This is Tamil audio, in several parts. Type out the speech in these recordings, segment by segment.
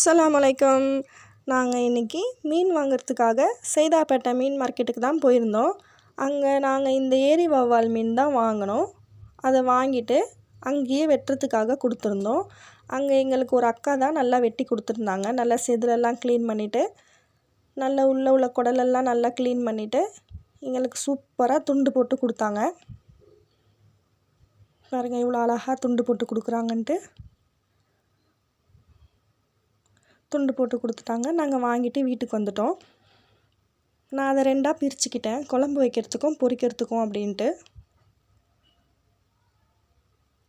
அஸ்ஸலாமு வலைக்கம் நாங்கள் இன்றைக்கி மீன் வாங்குறதுக்காக சைதாப்பேட்டை மீன் மார்க்கெட்டுக்கு தான் போயிருந்தோம். அங்கே நாங்கள் இந்த ஏரி வவ்வால் மீன் தான் வாங்கினோம். அதை வாங்கிட்டு அங்கேயே வெட்டுறதுக்காக கொடுத்துருந்தோம். அங்கே எங்களுக்கு ஒரு அக்கா தான் நல்லா வெட்டி கொடுத்துருந்தாங்க. நல்லா செதிலெல்லாம் க்ளீன் பண்ணிவிட்டு நல்லா உள்ளே உள்ள குடலெல்லாம் நல்லா க்ளீன் பண்ணிவிட்டு எங்களுக்கு சூப்பராக துண்டு போட்டு கொடுத்தாங்க. பாருங்கள் இவ்வளோ அழகாக துண்டு போட்டு கொடுக்குறாங்கன்ட்டு. துண்டு போட்டு கொடுத்துட்டாங்க. நாங்கள் வாங்கிட்டு வீட்டுக்கு வந்துட்டோம். நான் அதை ரெண்டாக பிரிச்சுக்கிட்டேன். குழம்பு வைக்கிறதுக்கும் பொரிக்கிறதுக்கும் அப்படின்ட்டு.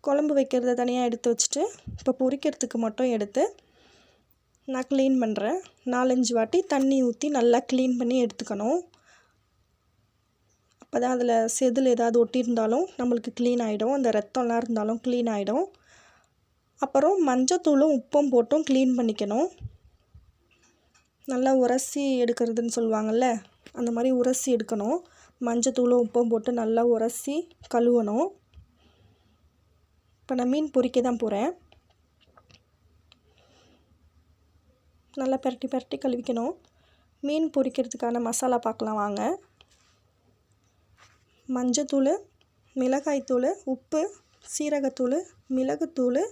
குழம்பு வைக்கிறத தனியாக எடுத்து வச்சுட்டு இப்போ பொரிக்கிறதுக்கு மட்டும் எடுத்து நான் க்ளீன் பண்ணுறேன் நாலஞ்சு வாட்டி தண்ணி ஊற்றி நல்லா க்ளீன் பண்ணி எடுத்துக்கணும். அப்போ தான் அதில் செதில் ஏதாவது ஒட்டியிருந்தாலும் நம்மளுக்கு க்ளீன் ஆகிடும் அந்த ரத்தம்லாம் இருந்தாலும் க்ளீன் ஆகிடும் அப்புறம் மஞ்சத்தூளும் உப்பும் போட்டும் க்ளீன் பண்ணிக்கணும். நல்லா உரசி எடுக்கிறதுன்னு சொல்லுவாங்கள்ல அந்த மாதிரி உரசி எடுக்கணும். மஞ்சத்தூளும் உப்பும் போட்டு நல்லா உரசி கழுவணும். இப்போ நான் மீன் பொறிக்க தான் போகிறேன் நல்லா பரட்டி பரட்டி கழுவிக்கணும். மீன் பொரிக்கிறதுக்கான மசாலா பார்க்கலாம் வாங்க. மஞ்சத்தூள் மிளகாய்த்தூள் உப்பு சீரகத்தூள் மிளகுத்தூள்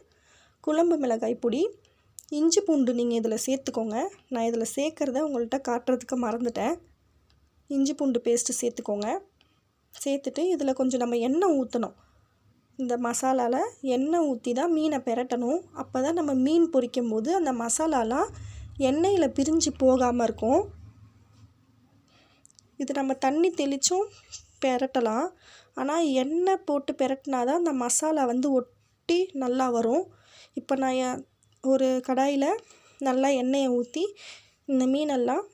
குழம்பு மிளகாய் பொடி இஞ்சி பூண்டு நீங்கள் இதில் சேர்த்துக்கோங்க. நான் இதில் சேர்க்குறத உங்கள்கிட்ட காட்டுறதுக்கு மறந்துட்டேன். இஞ்சி பூண்டு பேஸ்ட்டு சேர்த்துக்கோங்க. சேர்த்துட்டு இதில் கொஞ்சம் நம்ம எண்ணெய் ஊற்றணும் இந்த மசாலாவில் எண்ணெய் ஊற்றி தான் மீனை பெரட்டணும். அப்போ தான் நம்ம மீன் பொரிக்கும் போது அந்த மசாலாலாம் எண்ணெயில் பிரிஞ்சு போகாமல் இருக்கும். இது நம்ம தண்ணி தெளித்தும் பெரட்டலாம். ஆனால் எண்ணெய் போட்டு பெரட்டினா தான் அந்த மசாலா வந்து ஒட்டி நல்லா வரும். இப்போ நான் ஒரு கடாயில் நல்லா எண்ணெயை ஊற்றி இந்த மீனெல்லாம்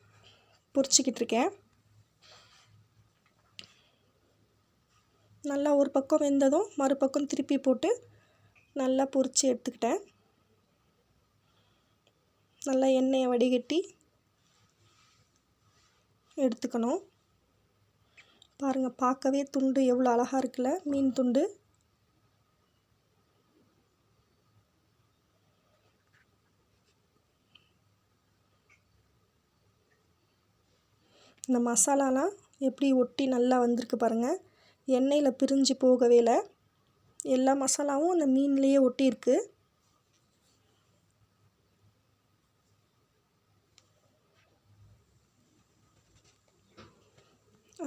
பொரிச்சிக்கிட்டு இருக்கேன் நல்லா ஒரு பக்கம் வெந்ததும் மறுபக்கம் திருப்பி போட்டு நல்லா பொரித்து எடுத்துக்கிட்டேன். நல்லா எண்ணெயை வடிகட்டி எடுத்துக்கணும். பாருங்கள் பார்க்கவே துண்டு எவ்வளோ அழகாக இருக்குல்ல மீன் துண்டு. இந்த மசாலாலாம் எப்படி ஒட்டி நல்லா வந்திருக்கு பாருங்கள் எண்ணெயில் பிரிஞ்சு போகவே இல்லை. எல்லா மசாலாவும் அந்த மீன்லேயே ஒட்டியிருக்கு.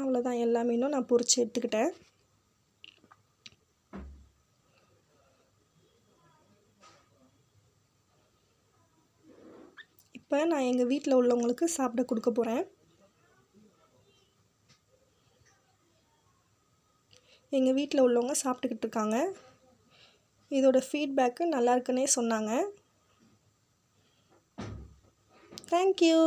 அவ்வளோதான் எல்லா மீனும் நான் பொறிச்சு எடுத்துக்கிட்டேன். இப்போ நான் எங்கள் வீட்டில் உள்ளவங்களுக்கு சாப்பிட கொடுக்க போகிறேன் எங்கள் வீட்டில் உள்ளவங்க சாப்பிட்டுக்கிட்டு இருக்காங்க. இதோட ஃபீட்பேக்கு நல்லா இருக்குன்னே சொன்னாங்க. தேங்க்யூ